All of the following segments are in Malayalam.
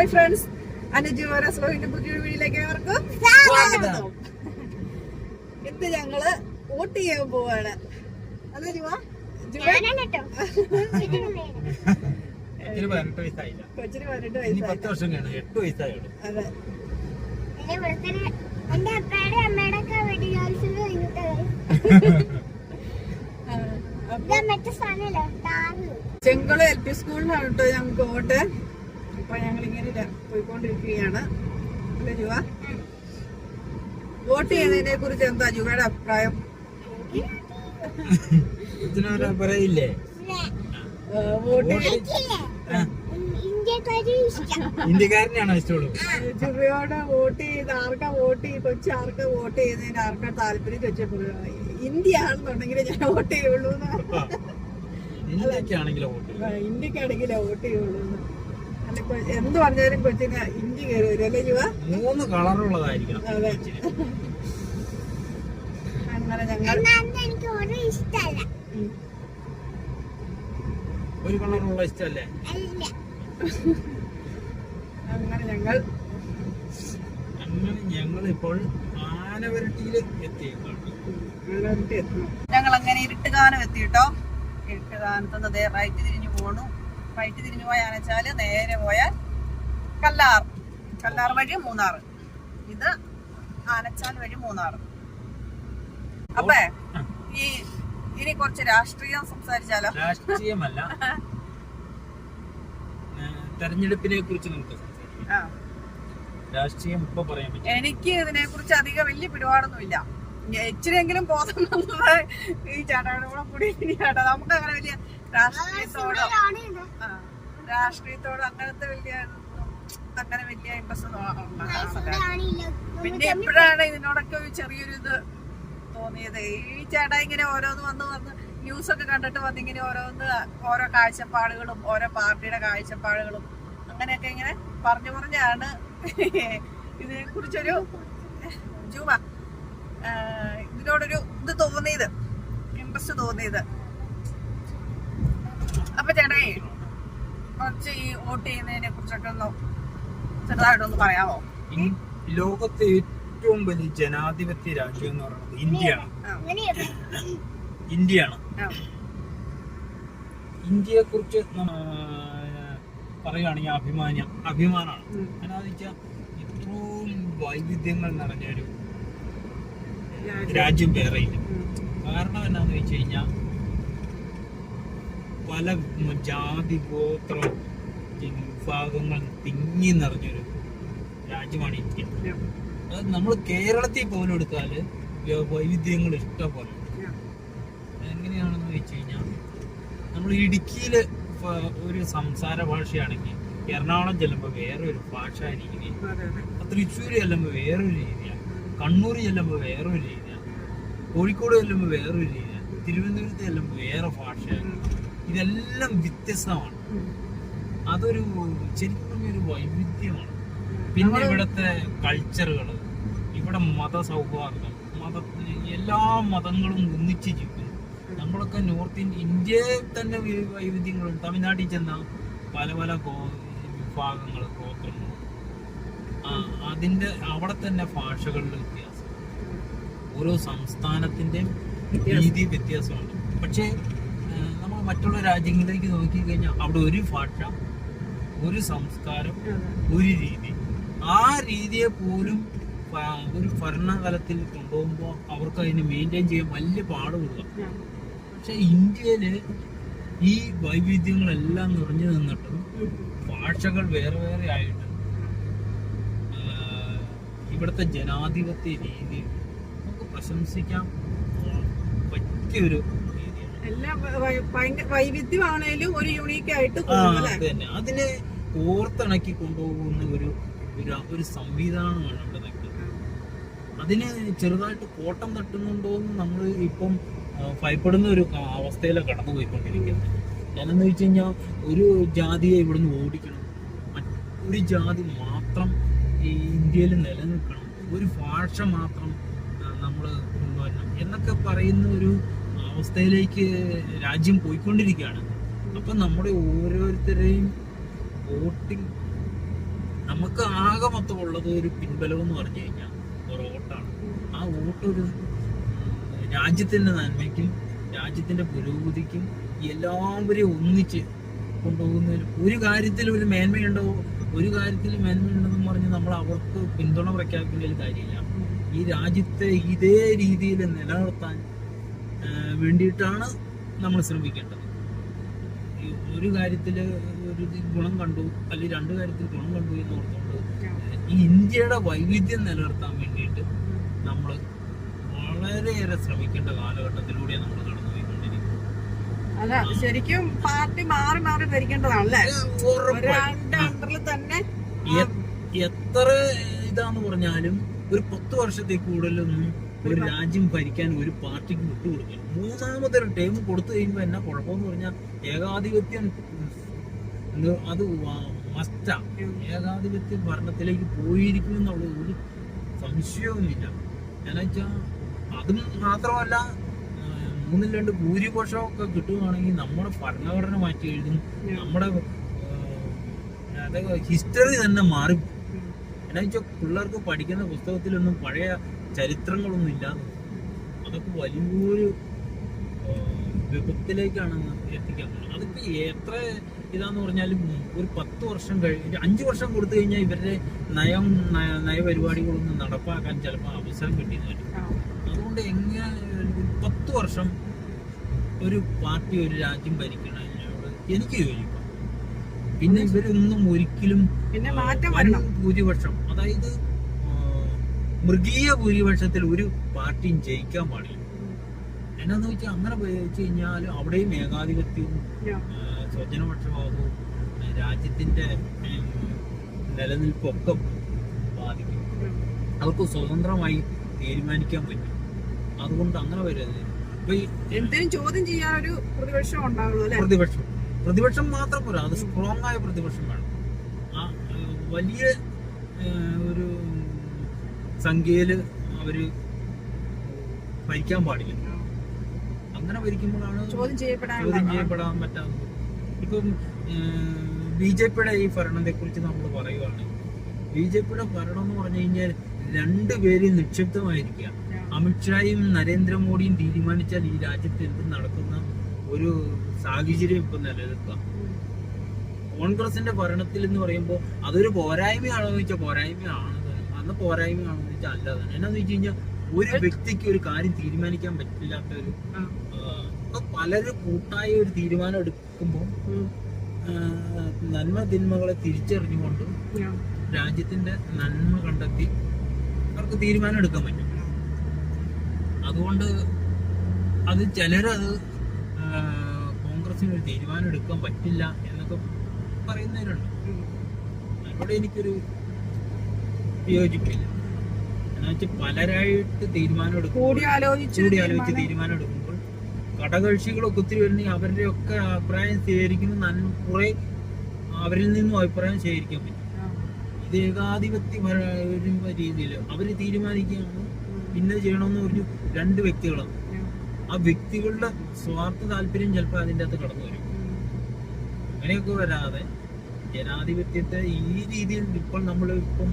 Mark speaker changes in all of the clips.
Speaker 1: ഹായ് ഫ്രണ്ട്സ് അനുജു റസോഹിന്റെ പുതിയൊരു വീട്ടിലേക്ക് ഏവർക്കും
Speaker 2: സ്വാഗതം.
Speaker 1: ഇന്ന് ഞങ്ങൾ വോട്ട് ചെയ്യാൻ പോവാണ്. അതെ ജുവ ജുവ
Speaker 2: ഇതിന് പതിനെട്ട് വയസ്സായില്ല.
Speaker 1: കൊച്ചിന് പതിനെട്ട് വയസ്സായി.
Speaker 2: പത്ത് വർഷം കഴിഞ്ഞു എട്ട് വയസ്സായുള്ളൂ.
Speaker 1: അതെ.
Speaker 3: എന്റെ അപ്പയുടെ അമ്മയുടെ ഒക്കെ വെടികാൽസിൽ കഴിഞ്ഞിട്ട്
Speaker 1: ആ, അപ്പൊ
Speaker 3: ഇതാ മറ്റേ സാധനല്ലേ താറ്
Speaker 1: ചെങ്കുളം എൽ പി സ്കൂളിലാണ് കേട്ടോ ഞങ്ങൾക്ക് വോട്ട്. അപ്പൊ ഞങ്ങൾ ഇങ്ങനെ പോയിക്കൊണ്ടിരിക്കുകയാണ്. അല്ലേ ജുവ? വോട്ട് ചെയ്യുന്നതിനെ കുറിച്ച് എന്താ ജുവയുടെ അഭിപ്രായം?
Speaker 2: പറയില്ലേ
Speaker 1: വോട്ട്
Speaker 2: ഇഷ്ടമുള്ളൂ?
Speaker 1: ജുബയോട് വോട്ട് ചെയ്ത് ആർക്കാ വോട്ട് ചെയ്ത് കൊച്ചു ആർക്കാ വോട്ട് ചെയ്യുന്നതിന് ആർക്ക താല്പര്യം ചോദിച്ചപ്പോൾ ഇന്ത്യ ആണെന്നുണ്ടെങ്കിൽ ഞാൻ വോട്ട് ചെയ്യുള്ളൂ.
Speaker 2: ഇന്ത്യക്കാണെങ്കിലോ വോട്ട്
Speaker 1: ചെയ്യുള്ളൂ എന്ത് പറഞ്ഞാലും കൊച്ചിന് ഇഞ്ചി കയറി വരും അല്ലേ ജുവ?
Speaker 2: മൂന്ന് കളറുള്ളതായിരിക്കണം
Speaker 1: അതെ. അങ്ങനെ ഞങ്ങൾ
Speaker 3: ഒരു
Speaker 2: കളറുള്ള ഇഷ്ടമല്ലേ
Speaker 1: അങ്ങനെ ഞങ്ങൾ
Speaker 2: അങ്ങനെ ഞങ്ങൾ ഇപ്പോൾ ആനവരട്ടിയിൽ എത്തിയേക്കാണ്.
Speaker 1: ഞങ്ങൾ അങ്ങനെ ഇരുട്ടുകാനം എത്തിയിട്ടോ ഇരുട്ടുകാനത്തുനിന്ന് റൈറ്റ് തിരിഞ്ഞു പോണു. റൈറ്റ് തിരിഞ്ഞു പോയാണെച്ചാൽ നേരെ പോയാൽ കല്ലാർ. കല്ലാർ വഴി മൂന്നാർ. ഇത് ആനച്ചാൽ വഴി മൂന്നാർ. അപ്പേ ഈ ഇനി കുറച്ച് രാഷ്ട്രീയം സംസാരിച്ചാലോ?
Speaker 2: രാഷ്ട്രീയമല്ല. തെരഞ്ഞെടുപ്പിനെ കുറിച്ച് നമുക്ക് രാഷ്ട്രീയം ഇപ്പൊ പറയാൻ പറ്റും
Speaker 1: എനിക്ക് ഇതിനെ കുറിച്ച് അധികം വലിയ പിടിപാടൊന്നുമില്ല ഇച്ചിരിയെങ്കിലും ബോധം ഈ ചേട്ടായുടെ കൂടെ കൂടി ചേട്ടാ നമുക്ക് അങ്ങനെ വലിയ രാഷ്ട്രീയത്തോടോ രാഷ്ട്രീയത്തോട് അങ്ങനത്തെ വലിയ അങ്ങനെ വലിയ ഇൻട്രസ്റ്റ്. പിന്നെ എപ്പോഴാണ് ഇതിനോടൊക്കെ ഒരു ചെറിയൊരു ഇത് തോന്നിയത്? ഈ ചേട്ടാ ഇങ്ങനെ ഓരോന്ന് വന്ന് വന്ന് ന്യൂസ് ഒക്കെ കണ്ടിട്ട് വന്ന് ഇങ്ങനെ ഓരോന്ന് ഓരോ കാഴ്ചപ്പാടുകളും ഓരോ പാർട്ടിയുടെ കാഴ്ചപ്പാടുകളും അങ്ങനെയൊക്കെ ഇങ്ങനെ പറഞ്ഞു പറഞ്ഞാണ് ഇതിനെ കുറിച്ചൊരു ജൂമ ഇതിനോടൊരു ഇത് തോന്നിയത് ഇൻട്രസ്റ്റ് തോന്നിയത്. ചേട്ടായി കുറച്ച് ഈ വോട്ട് ചെയ്യുന്നതിനെ കുറിച്ചൊക്കെ ഒന്ന് ചെറുതായിട്ടൊന്ന് പറയാമോ
Speaker 2: ലോകത്തെ ഏറ്റവും വലിയ ജനാധിപത്യ രാജ്യം എന്ന് പറയുന്നത് ഇന്ത്യയാണ്. ഇന്ത്യയാണ് ഇന്ത്യയെ കുറിച്ച് പറയുകയാണെങ്കിൽ അഭിമാനം അഭിമാനമാണ്. എന്നാന്ന് വെച്ചാൽ ഇത്രയും വൈവിധ്യങ്ങൾ നിറഞ്ഞൊരു
Speaker 1: രാജ്യം.
Speaker 2: രാജ്യം വേറെയില്ല. കാരണം എന്നാന്ന് വെച്ച് കഴിഞ്ഞാൽ പല ജാതി ഗോത്രം വിഭാഗങ്ങൾ തിങ്ങി നിറഞ്ഞൊരു രാജ്യമാണ് ഇന്ത്യ. അത് നമ്മൾ കേരളത്തിൽ പോലും എടുത്താൽ വൈവിധ്യങ്ങൾ ഇഷ്ടംപോലെ. എങ്ങനെയാണെന്ന് വെച്ച് കഴിഞ്ഞാൽ നമ്മൾ ഇടുക്കിയിൽ ഒരു സംസാര ഭാഷയാണെങ്കിൽ എറണാകുളം ചെല്ലുമ്പോൾ വേറൊരു ഭാഷ
Speaker 1: രീതി.
Speaker 2: തൃശ്ശൂർ ചെല്ലുമ്പോൾ വേറൊരു രീതിയാണ് കണ്ണൂർ ചെല്ലുമ്പോൾ വേറൊരു രീതിയാണ് കോഴിക്കോട് ചെല്ലുമ്പോൾ വേറൊരു രീതിയാണ് തിരുവനന്തപുരത്ത് ചെല്ലുമ്പോൾ വേറെ ഭാഷയാണ് ഇതെല്ലാം വ്യത്യസ്തമാണ്. അതൊരു ശരിക്കും ഒരു വൈവിധ്യമാണ്. പിന്നെ ഇവിടുത്തെ കൾച്ചറുകൾ ഇവിടെ മത സൗഹാർദ്ദം മത എല്ലാ മതങ്ങളും ഒന്നിച്ച് ജീവിക്കുന്നു. നമ്മളൊക്കെ നോർത്ത് ഇന്ത്യ ഇന്ത്യയിൽ തന്നെ വൈവിധ്യങ്ങളുണ്ട്. തമിഴ്നാട്ടിൽ ചെന്നാൽ പല പല ഗോ വിഭാഗങ്ങൾ ഗോത്രങ്ങൾ അതിന്റെ അവിടെ തന്നെ ഭാഷകളിൽ വ്യത്യാസം. ഓരോ സംസ്ഥാനത്തിന്റെയും രീതി വ്യത്യാസമുണ്ട് പക്ഷേ നമ്മൾ മറ്റുള്ള രാജ്യങ്ങളിലേക്ക് നോക്കിക്കഴിഞ്ഞാൽ അവിടെ ഒരു ഭാഷ ഒരു സംസ്കാരം ഒരു രീതി ആ രീതിയെ പോലും ഒരു ഭരണകാലത്തിൽ കൊണ്ടുപോകുമ്പോൾ അവർക്ക് അതിനെ മെയിന്റെയിൻ ചെയ്യാൻ വലിയ
Speaker 1: ഉം.
Speaker 2: പക്ഷെ ഇന്ത്യയിൽ ഈ വൈവിധ്യങ്ങളെല്ലാം നിറഞ്ഞു നിന്നിട്ടും ഭാഷകൾ വേറെ വേറെ ആയിട്ട് ഇവിടുത്തെ ജനാധിപത്യ രീതി നമുക്ക് പ്രശംസിക്കാൻ പറ്റിയൊരു
Speaker 1: എല്ലാം വൈവിധ്യമാണേലും ഒരു യൂണീക്ക് ആയിട്ട്
Speaker 2: അതിനെ കോർത്തിണക്കി കൊണ്ടുപോകുന്ന ഒരു ഒരു സംവിധാനമാണ് ഇവിടെ നിൽക്കുന്നത്. അതിന് ചെറുതായിട്ട് കോട്ടം തട്ടുന്നുണ്ടോ എന്ന് നമ്മൾ ഇപ്പം ഭയപ്പെടുന്ന ഒരു അവസ്ഥയിലാണ് കടന്നു പോയിക്കൊണ്ടിരിക്കുന്നത് ഞാനെന്ന് വെച്ച് കഴിഞ്ഞാൽ ഒരു ജാതിയെ ഇവിടുന്ന് ഓടിക്കണം. ഒരു ജാതി മാത്രം ഈ ഇന്ത്യയിൽ നിലനിൽക്കണം. ഒരു ഭാഷ മാത്രം നമ്മൾ കൊണ്ടുവരണം എന്നൊക്കെ പറയുന്ന ഒരു അവസ്ഥയിലേക്ക് രാജ്യം പോയിക്കൊണ്ടിരിക്കുകയാണ്. അപ്പം നമ്മുടെ ഓരോരുത്തരെയും വോട്ടിംഗ് നമുക്ക് ആകെ മൊത്തമുള്ളത് ഒരു പിൻബലം എന്ന് പറഞ്ഞു കഴിഞ്ഞാൽ ഒരു വോട്ടാണ്. ആ വോട്ട് ഒരു രാജ്യത്തിന്റെ നന്മയ്ക്കും രാജ്യത്തിന്റെ പുരോഗതിക്കും എല്ലാവരെയും ഒന്നിച്ച് കൊണ്ടുപോകുന്നതിൽ ഒരു കാര്യത്തിൽ ഒരു മേന്മയുണ്ടോ? ഒരു കാര്യത്തിൽ മേന്മയുണ്ടെന്ന് പറഞ്ഞ് നമ്മൾ അവർക്ക് പിന്തുണ പ്രഖ്യാപിക്കുന്നതിൽ കാര്യമില്ല. ഈ രാജ്യത്തെ ഇതേ രീതിയിൽ നിലനിർത്താൻ വേണ്ടിയിട്ടാണ് നമ്മൾ ശ്രമിക്കേണ്ടത്. ഒരു കാര്യത്തിൽ ഒരു ഗുണം കണ്ടു അല്ലെങ്കിൽ രണ്ട് കാര്യത്തിൽ ഗുണം കണ്ടു എന്ന് ഓർത്തുകൊണ്ട് ഈ ഇന്ത്യയുടെ വൈവിധ്യം നിലനിർത്താൻ വേണ്ടിയിട്ട് നമ്മൾ വളരെയേറെ ശ്രമിക്കേണ്ട കാലഘട്ടത്തിലൂടെ നമ്മൾ
Speaker 1: അല്ല ശരിക്കും പാർട്ടി മാറി മാറി ഭരിക്കേണ്ടതാണല്ലേ? തന്നെ
Speaker 2: എത്ര ഇതാന്ന് പറഞ്ഞാലും ഒരു പത്ത് വർഷത്തിൽ കൂടുതലൊന്നും ഒരു രാജ്യം ഭരിക്കാൻ ഒരു പാർട്ടിക്ക് വിട്ടുകൊടുക്കില്ല മൂന്നാമതൊരു ടൈം കൊടുത്തു കഴിയുമ്പോൾ എന്നാ കുഴപ്പമെന്ന് പറഞ്ഞാൽ ഏകാധിപത്യം അത് മസ്റ്റാ ഏകാധിപത്യ ഭരണത്തിലേക്ക് പോയിരിക്കും എന്നുള്ള ഒരു സംശയവുമില്ല. എന്നുവെച്ചാൽ അതും മാത്രമല്ല മൂന്നിൽ രണ്ട് ഭൂരിപക്ഷമൊക്കെ കിട്ടുകയാണെങ്കിൽ നമ്മുടെ ഭരണഘടന മാറ്റി എഴുതും. നമ്മുടെ ഹിസ്റ്ററി തന്നെ മാറി എന്നാ വെച്ചാൽ പിള്ളേർക്ക് പഠിക്കുന്ന പുസ്തകത്തിലൊന്നും പഴയ ചരിത്രങ്ങളൊന്നും ഇല്ലാതെ അതൊക്കെ വലിയൊരു വിപത്തിലേക്കാണ് എത്തിക്കാൻ പോകുന്നത് അതിപ്പോ എത്ര ഇതാന്ന് പറഞ്ഞാലും ഒരു പത്ത് വർഷം കഴിഞ്ഞ് അഞ്ച് വർഷം കൊടുത്തു കഴിഞ്ഞാൽ ഇവരുടെ നയം നയ- നയപരിപാടികളൊന്നും നടപ്പാക്കാൻ ചിലപ്പോൾ അവസരം കിട്ടിയെന്ന് വരും. അതുകൊണ്ട് എങ്ങനെ പത്ത് വർഷം ഒരു പാർട്ടി ഒരു രാജ്യം ഭരിക്കണതിനോട് എനിക്ക് യോജിക്കാം പിന്നെ ഇവരൊന്നും ഒരിക്കലും
Speaker 1: പിന്നെ മാറ്റം
Speaker 2: ഭൂരിപക്ഷം. അതായത് മൃഗീയ ഭൂരിപക്ഷത്തിൽ ഒരു പാർട്ടിയും ജയിക്കാൻ പാടില്ല. എന്നാന്ന് വെച്ചാൽ അങ്ങനെ വെച്ച് കഴിഞ്ഞാൽ അവിടെയും ഏകാധിപത്യവും സ്വജനപക്ഷപാതവും രാജ്യത്തിന്റെ നിലനിൽപ്പൊക്കെ ബാധിക്കും. അവർക്ക് സ്വതന്ത്രമായി തീരുമാനിക്കാൻ പറ്റും. അതുകൊണ്ട് അങ്ങനെ വരരുത്
Speaker 1: എന്തിനും ചോദ്യം ചെയ്യാൻ ഒരു പ്രതിപക്ഷം ഉണ്ടാവുള്ളൂ
Speaker 2: പ്രതിപക്ഷം. പ്രതിപക്ഷം മാത്രം പോരാ. അത് സ്ട്രോങ് ആയ പ്രതിപക്ഷം വേണം. ആ വലിയ ഒരു സംഖ്യയിൽ അവർ ഭരിക്കാൻ പാടില്ല. അങ്ങനെ ഭരിക്കുമ്പോഴാണ്
Speaker 1: ചോദ്യം
Speaker 2: ചോദ്യം ചെയ്യപ്പെടാൻ പറ്റാത്തത്. ഇപ്പം ബി ജെ പിയുടെ ഈ ഭരണത്തെ കുറിച്ച് നമ്മൾ പറയുകയാണ് ബി ജെ പിയുടെ ഭരണം എന്ന് പറഞ്ഞു കഴിഞ്ഞാൽ രണ്ടുപേരും നിക്ഷിപ്തമായിരിക്കുക അമിത്ഷായും നരേന്ദ്രമോദിയും തീരുമാനിച്ചാൽ ഈ രാജ്യത്ത് എന്ത് നടക്കുന്ന ഒരു സാഹചര്യം ഇപ്പൊ നിലനിൽക്കാം കോൺഗ്രസിന്റെ ഭരണത്തിൽ എന്ന് പറയുമ്പോൾ അതൊരു പോരായ്മയാണോ എന്ന് വെച്ചാൽ പോരായ്മയാണ്. അന്ന് പോരായ്മ എന്ന് വെച്ചാൽ അല്ല തന്നെ എന്നാന്ന് വെച്ച് കഴിഞ്ഞാൽ ഒരു വ്യക്തിക്ക് ഒരു കാര്യം തീരുമാനിക്കാൻ പറ്റില്ലാത്ത ഒരു പലരും കൂട്ടായ ഒരു തീരുമാനം എടുക്കുമ്പോൾ നന്മ തിന്മകളെ തിരിച്ചറിഞ്ഞുകൊണ്ട് രാജ്യത്തിന്റെ നന്മ കണ്ടെത്തി അവർക്ക് തീരുമാനം എടുക്കാൻ പറ്റും. അതുകൊണ്ട് അത് ചിലരത് കോൺഗ്രസിന് ഒരു തീരുമാനം എടുക്കാൻ പറ്റില്ല എന്നൊക്കെ പറയുന്നവരുണ്ട്. അവിടെ എനിക്കൊരു വിയോജിപ്പില്ല എന്നുവെച്ചാൽ പലരായിട്ട് തീരുമാനം എടുക്കും
Speaker 1: കൂടി ആലോചിച്ച്
Speaker 2: കൂടി ആലോചിച്ച്
Speaker 1: തീരുമാനം-
Speaker 2: എടുക്കുമ്പോൾ കടകക്ഷികളൊക്കെ ഒത്തിരി വരുന്നെങ്കിൽ അവരുടെ ഒക്കെ അഭിപ്രായം സ്വീകരിക്കുന്ന കുറെ അവരിൽ നിന്നും അഭിപ്രായം സ്വീകരിക്കാൻ പറ്റും. ഇത് ഏകാധിപത്യ രീതിയിൽ അവർ തീരുമാനിക്കുകയാണ്
Speaker 1: ഇന്നത്
Speaker 2: പിന്നെ ചെയ്യണമെന്ന് പറഞ്ഞു രണ്ട് വ്യക്തികളാണ്. ആ വ്യക്തികളുടെ സ്വാർത്ഥ താല്പര്യം ചിലപ്പോൾ അതിന്റെ അകത്ത് കടന്നു വരും. അങ്ങനെയൊക്കെ വരാതെ ജനാധിപത്യത്തെ ഈ രീതിയിൽ ഇപ്പോൾ നമ്മൾ ഇപ്പം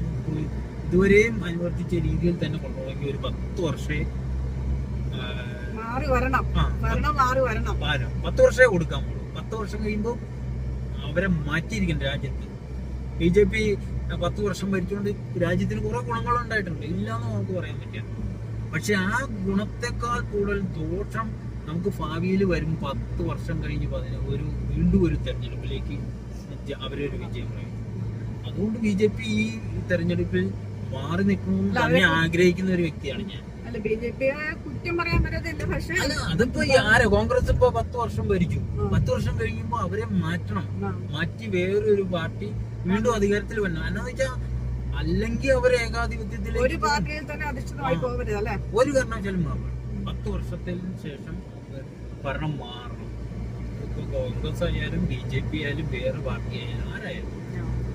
Speaker 2: ഇതുവരെയും അനുവർത്തിച്ച രീതിയിൽ തന്നെ കൊണ്ടുപോകണമെങ്കിൽ ഒരു പത്ത് വർഷേ
Speaker 1: മാറി വരണം. ഭരണം മാറി വരണം.
Speaker 2: പത്ത് വർഷമേ കൊടുക്കാൻ പോകുള്ളൂ പത്ത് വർഷം കഴിയുമ്പോൾ അവരെ മാറ്റിയിരിക്കും രാജ്യത്ത്. ബി ജെ പി പത്ത് വർഷം ഭരിച്ചുകൊണ്ട് രാജ്യത്തിന് കുറെ ഗുണങ്ങൾ ഉണ്ടായിട്ടുണ്ട്. ഇല്ലാന്ന് നമുക്ക് പറയാൻ പറ്റില്ല. പക്ഷെ ആ ഗുണത്തെക്കാൾ കൂടുതൽ ദോഷം നമുക്ക് ഭാവിയിൽ വരും പത്ത് വർഷം കഴിഞ്ഞ് പതിന ഒരു വീണ്ടും ഒരു തെരഞ്ഞെടുപ്പിലേക്ക് അവരൊരു വിജയം പറയും. അതുകൊണ്ട് ബി ജെ പി ഈ തെരഞ്ഞെടുപ്പിൽ മാറി നിൽക്കണമെന്ന് തന്നെ ആഗ്രഹിക്കുന്ന ഒരു വ്യക്തിയാണ് ഞാൻ. അതിപ്പോ ആരാ? കോൺഗ്രസ് ഇപ്പൊ പത്ത് വർഷം
Speaker 1: ഭരിക്കും.
Speaker 2: പത്ത് വർഷം കഴിയുമ്പോ അവരെ മാറ്റണം. മാറ്റി വേറൊരു പാർട്ടി വീണ്ടും അധികാരത്തിൽ വരണം. എന്നാന്ന് വെച്ചാ അല്ലെങ്കിൽ അവർ ഏകാധിപത്യത്തിൽ
Speaker 1: ഒരു പാർട്ടിയിൽ തന്നെ അധിഷ്ഠിതമായി
Speaker 2: ആ.
Speaker 1: പോകരുത് അല്ലെ?
Speaker 2: ഒരു കാരണവശാലും മാറണം. പത്ത് വർഷത്തിന് ശേഷം ഭരണം മാറണം. ഇപ്പൊ കോൺഗ്രസ് ആയാലും ബി ജെ പി ആയാലും വേറെ പാർട്ടി ആയാലും ആരായാലും.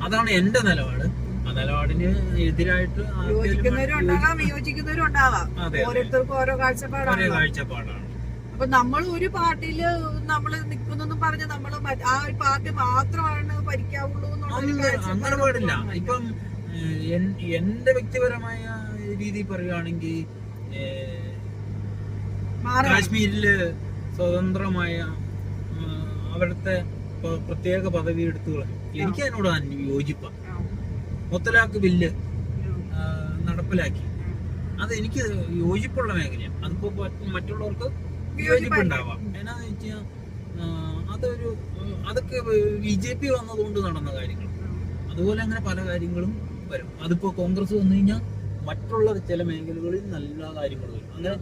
Speaker 2: അതാണ് എന്റെ നിലപാട്. ആ നിലപാടിന് എതിരായിട്ട് ആർക്കെങ്കിലും
Speaker 1: യോജിക്കുന്നവരും ഉണ്ടാകാം വിയോജിക്കുന്നവരും ഉണ്ടാവാം.
Speaker 2: അതെ, അതെ.
Speaker 1: ഓരോരുത്തർക്കും ഓരോ കാഴ്ചപ്പാടാണ്
Speaker 2: കാഴ്ചപ്പാടാണ്.
Speaker 1: അപ്പൊ നമ്മൾ ഒരു പാർട്ടിയിൽ നമ്മൾ നിൽക്കുന്നെന്നും പറഞ്ഞ നമ്മൾ ആ ഒരു പാർട്ടി മാത്രമാണ് ഭരിക്കാവുള്ളൂ
Speaker 2: അങ്ങനെ പാടില്ല. ഇപ്പം എന്റെ വ്യക്തിപരമായ രീതി പറയുകയാണെങ്കിൽ കാശ്മീരിൽ സ്വതന്ത്രമായ അവിടുത്തെ പ്രത്യേക പദവി എടുത്തു കളഞ്ഞു. എനിക്ക് അതിനോട് യോജിപ്പ. മുത്തലാഖ് ബില്ല് നടപ്പിലാക്കി. അത് എനിക്ക് യോജിപ്പുള്ള മേഖലയാണ്. അതിപ്പോ മറ്റ് മറ്റുള്ളവർക്ക് വിയോജിപ്പുണ്ടാവാം എന്നാന്ന് വെച്ചാൽ അതൊരു അതൊക്കെ ബി ജെ പി വന്നതുകൊണ്ട് നടന്ന കാര്യങ്ങൾ അതുപോലെ അങ്ങനെ പല കാര്യങ്ങളും വരും. അതിപ്പോ കോൺഗ്രസ് വന്നു കഴിഞ്ഞാൽ മറ്റുള്ള ചില മേഖലകളിൽ നല്ല കാര്യങ്ങൾ വരും. അങ്ങനെ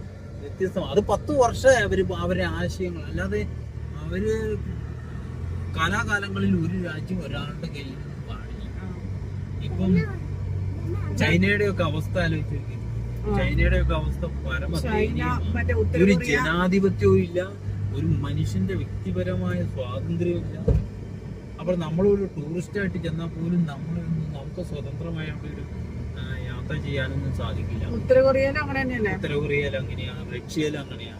Speaker 2: വ്യത്യസ്തമാണ് അത് പത്ത് വർഷം അവർ അവരെ ആശയങ്ങൾ. അല്ലാതെ അവർ കാലാകാലങ്ങളിൽ ഒരു രാജ്യം ഒരാളുടെ കയ്യിൽ പാടില്ല ഇപ്പം ചൈനയുടെ ഒക്കെ അവസ്ഥ ആലോചിച്ച് ചൈനയുടെ ഒക്കെ അവസ്ഥ
Speaker 1: പരമ
Speaker 2: ഒരു ജനാധിപത്യവും ഇല്ല ഒരു മനുഷ്യന്റെ വ്യക്തിപരമായ സ്വാതന്ത്ര്യവും ഇല്ല. അപ്പോൾ നമ്മളൊരു ടൂറിസ്റ്റ് ആയിട്ട് ചെന്നാൽ പോലും നമ്മൾ നമുക്ക് സ്വതന്ത്രമായ അവിടെ ഒരു യാത്ര ചെയ്യാനൊന്നും സാധിക്കില്ല.
Speaker 1: ഉത്തര കൊറിയയിലും അങ്ങനെ തന്നെയല്ലേ?
Speaker 2: ഉത്തര കൊറിയയിൽ അങ്ങനെയാണ് റഷ്യയിൽ അങ്ങനെയാണ്.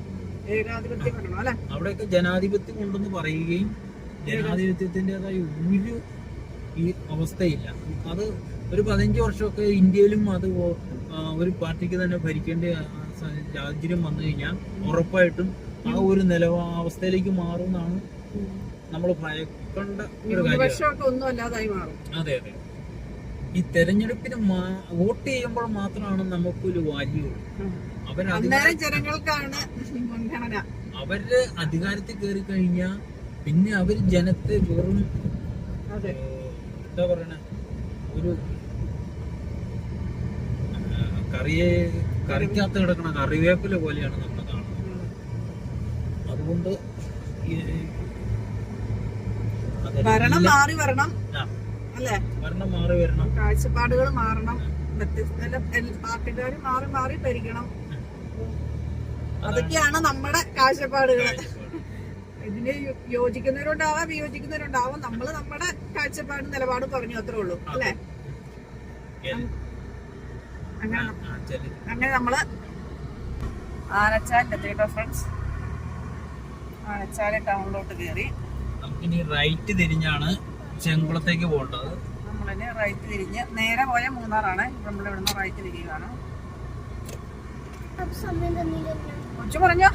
Speaker 2: അവിടെയൊക്കെ ജനാധിപത്യം ഉണ്ടെന്ന് പറയുകയും ജനാധിപത്യത്തിന്റെതായ ഒരു ഈ അവസ്ഥയില്ല. അത് ഒരു പതിനഞ്ച് വർഷമൊക്കെ ഇന്ത്യയിലും അത് ഒരു പാർട്ടിക്ക് തന്നെ ഭരിക്കേണ്ട സാഹചര്യം വന്നു കഴിഞ്ഞാൽ ഉറപ്പായിട്ടും ആ ഒരു നില അവസ്ഥയിലേക്ക് മാറുമെന്നാണ് നമ്മൾ ഭയക്കേണ്ട ഒരു കാര്യം. അതെ അതെ. ഈ തെരഞ്ഞെടുപ്പിന് വോട്ട് ചെയ്യുമ്പോൾ മാത്രമാണ് നമുക്കൊരു വാല്യൂ. അവരുടെ അധികാരത്തിൽ കയറി കഴിഞ്ഞാൽ പിന്നെ അവർ ജനത്തെ വെറും എന്താ പറയണ ഒരു കറിയെ കറിക്കകത്ത് കിടക്കണ കറിവേപ്പില പോലെയാണ് നമ്മൾ കാണുന്നത്. അതുകൊണ്ട്
Speaker 1: ഭരണം മാറി വരണം. അല്ലേ?
Speaker 2: ഭരണം മാറി വരണം.
Speaker 1: കാഴ്ചപ്പാടുകൾ മാറണം. പാർട്ടിക്കാർ മാറി മാറി ഭരിക്കണം. അതൊക്കെയാണ് നമ്മുടെ കാഴ്ചപ്പാടുകൾ യോജിക്കുന്നവരുണ്ടാവാം വിയോജിക്കുന്നവരുണ്ടാവാം. നമ്മൾ നമ്മുടെ കാഴ്ചപ്പാട് നിലപാട് പറഞ്ഞു അത്രേ ഉള്ളൂ അല്ലേ? അങ്ങനെ നമ്മൾ ആനച്ചാലിന്റെ എത്തിയിട്ടോ ഫ്രണ്ട്സ് ആനച്ചാൽ ടൗണിലോട്ട് കയറി
Speaker 2: നമുക്കിനി റൈറ്റ് തിരിഞ്ഞാണ് ചെങ്കുളത്തേക്ക് പോകേണ്ടത്.
Speaker 1: നമ്മളിനി റൈറ്റ് തിരിഞ്ഞ് നേരെ പോയ മൂന്നാറാണ്. നമ്മൾ ഇവിടുന്ന് റൈറ്റ് തിരിയുകയാണ്. കൊച്ചു പറഞ്ഞോ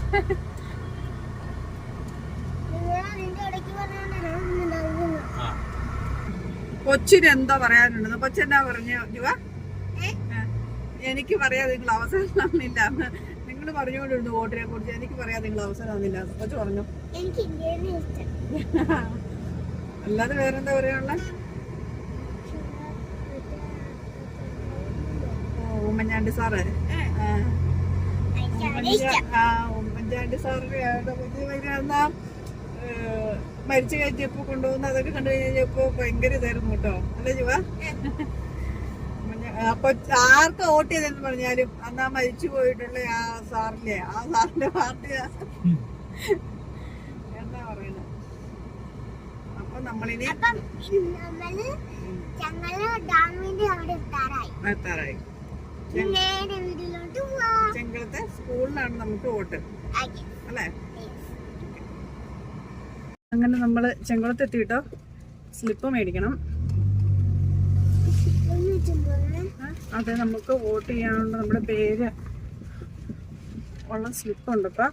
Speaker 3: നിങ്ങൾ അതിന്റെ ഇടയ്ക്ക് പറഞ്ഞോണ്ടാണ്
Speaker 2: ആ
Speaker 1: കൊച്ചിന് എന്താ പറയാനുണ്ടെന്ന് കൊച്ചെന്നാ പറഞ്ഞു ജുവ? എനിക്ക് പറയാതെ നിങ്ങൾ അവസരം തന്നില്ല. നിങ്ങൾ പറഞ്ഞുകൊണ്ടിരുന്നു വോട്ടിനെ കുറിച്ച്. എനിക്ക് പറയാതെ നിങ്ങൾ അവസരം തന്നില്ല. കൊച്ചു പറഞ്ഞു? അല്ലാതെ വേറെന്താ പറയാനുള്ള? ഉമ്മൻചാണ്ടി സാറ്. ഉമ്മൻചാണ്ടി സാറിന്റെ പുതിയ പറ്റി വരുന്ന മരിച്ചു കയറ്റിയപ്പോ കൊണ്ടുപോകുന്ന അതൊക്കെ കണ്ടു കഴിഞ്ഞപ്പോ ഭയങ്കര ഇതായിരുന്നു കേട്ടോ. അല്ലേ ജുവ? അപ്പൊ ആർക്ക് വോട്ട് ചെയ്തെന്ന് പറഞ്ഞാലും അന്നാ മരിച്ചു പോയിട്ടുള്ള ആ സാറില്ലേ ആ സാറിന്റെ പാർട്ടി എന്താ പറയുന്നത് അപ്പൊ നമ്മളിനി
Speaker 3: എത്താറായി.
Speaker 1: ചെങ്കളത്തെ സ്കൂളിലാണ് നമുക്ക് വോട്ട്. അല്ലേ. അങ്ങനെ നമ്മൾ ചെങ്കുളത്ത് എത്തിയിട്ടോ സ്ലിപ്പ് മേടിക്കണം അതെ നമുക്ക് വോട്ട് ചെയ്യാനുള്ള നമ്മുടെ പേര് ഉള്ള സ്ലിപ്പ് ഉണ്ട് ഇപ്പം.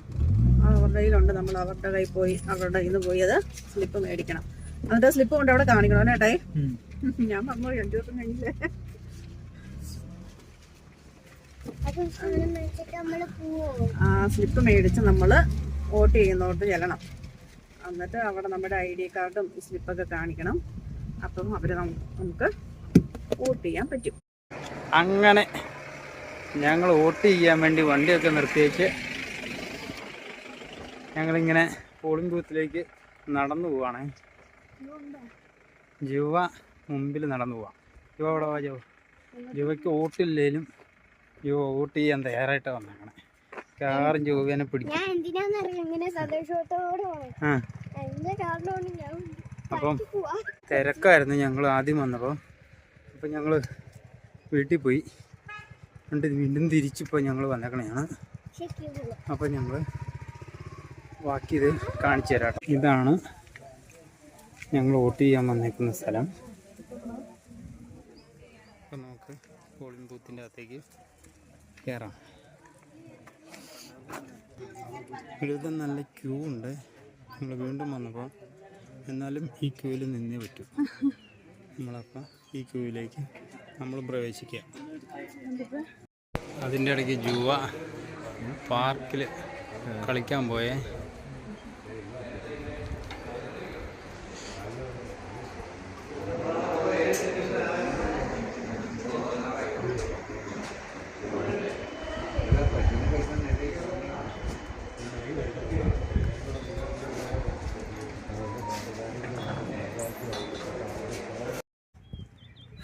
Speaker 1: അവരുടെ കയ്യിലുണ്ട്. നമ്മൾ അവരുടെ കയ്യിൽ പോയി അവരുടെ കയ്യിൽ നിന്ന് പോയി അത് സ്ലിപ്പ് മേടിക്കണം. എന്നിട്ട് സ്ലിപ്പ് കൊണ്ട് അവിടെ കാണിക്കണം അല്ലേ ഞാൻ പറഞ്ഞു രണ്ടു ദിവസം കഴിഞ്ഞില്ലേ? ആ സ്ലിപ്പ് മേടിച്ച് നമ്മൾ വോട്ട് ചെയ്യുന്നോട്ട് ചെല്ലണം. എന്നിട്ട് അവിടെ നമ്മുടെ ഐ ഡി കാർഡും സ്ലിപ്പൊക്കെ കാണിക്കണം. അപ്പം അവർ നമുക്ക് വോട്ട് ചെയ്യാൻ പറ്റും.
Speaker 2: അങ്ങനെ ഞങ്ങൾ വോട്ട് ചെയ്യാൻ വേണ്ടി വണ്ടിയൊക്കെ നിർത്തിയേച്ച് ഞങ്ങളിങ്ങനെ പോളിംഗ് ബൂത്തിലേക്ക് നടന്നു പോവാണ്. ജുവ മുമ്പിൽ നടന്നു പോവാം. ജുവ അവിടെ വാ ജുവ? ജുവയ്ക്ക് വോട്ടില്ലേലും ജുവ വോട്ട് ചെയ്യാൻ തയ്യാറായിട്ട് വന്നേക്കണേ. കാറും ജുവനെ പിടിക്കും.
Speaker 3: ഞാൻ എന്തിനാന്നറിയാം ഇങ്ങനെ സന്തോഷത്തോടെ
Speaker 2: അപ്പം തിരക്കായിരുന്നു ഞങ്ങൾ ആദ്യം വന്നപ്പോൾ അപ്പം ഞങ്ങൾ വീട്ടിൽ പോയി. എന്നിട്ട് വീണ്ടും തിരിച്ചിപ്പോൾ ഞങ്ങൾ വന്നേക്കണെയാണ്.
Speaker 3: അപ്പൊ
Speaker 2: ഞങ്ങൾ ഞങ്ങൾ ബാക്കി ഇത് കാണിച്ചു തരാം ഇതാണ് ഞങ്ങൾ വോട്ട് ചെയ്യാൻ വന്നേക്കുന്ന സ്ഥലം.
Speaker 4: നമുക്ക് പോളിംഗ് ബൂത്തിന്റെ അകത്തേക്ക് കയറാം ഇവിടെ നല്ല ക്യൂ ഉണ്ട്. നമ്മൾ വീണ്ടും വന്നപ്പോൾ എന്നാലും ഈ ക്യൂവിൽ നിന്നേ പറ്റൂ. നമ്മളപ്പോൾ ഈ ക്യൂവിലേക്ക് നമ്മൾ പ്രവേശിക്കുക അതിന്റെ ഇടയ്ക്ക് ജുവ പാർക്കിൽ കളിക്കാൻ പോയേ.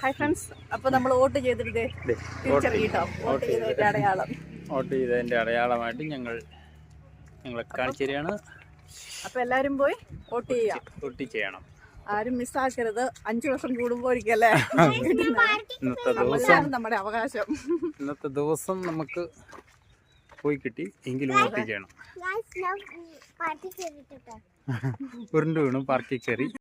Speaker 1: ഹായ് ഫ്രണ്ട്സ് അപ്പൊ നമ്മൾ വോട്ട് ചെയ്തിട്ട് തിരിച്ചറിയിട്ടോ വോട്ട് ചെയ്തതിന്റെ അടയാളം.
Speaker 4: വോട്ട് ചെയ്തതിന്റെ അടയാളമായിട്ട് ഞങ്ങൾ ഞങ്ങളെ കാണിച്ചു അപ്പോൾ
Speaker 1: അപ്പൊ എല്ലാരും പോയി വോട്ട് ചെയ്യാം.
Speaker 4: വോട്ട് ചെയ്യണം.
Speaker 1: ആരും മിസ്സാക്കരുത് അഞ്ചു വർഷം കൂടുമ്പോഴേക്കല്ലേ
Speaker 4: ഇന്നത്തെ ദിവസം
Speaker 1: നമ്മുടെ അവകാശം.
Speaker 4: ഇന്നത്തെ ദിവസം നമുക്ക് പോയി കിട്ടി. എങ്കിലും വോട്ട് ചെയ്യണം.
Speaker 3: ഉരുണ്ടു വീണു പാർട്ടി ചെയ്തിട്ടോ
Speaker 4: ഉരുണ്ട് വീണു പാർക്കിൽ കയറി.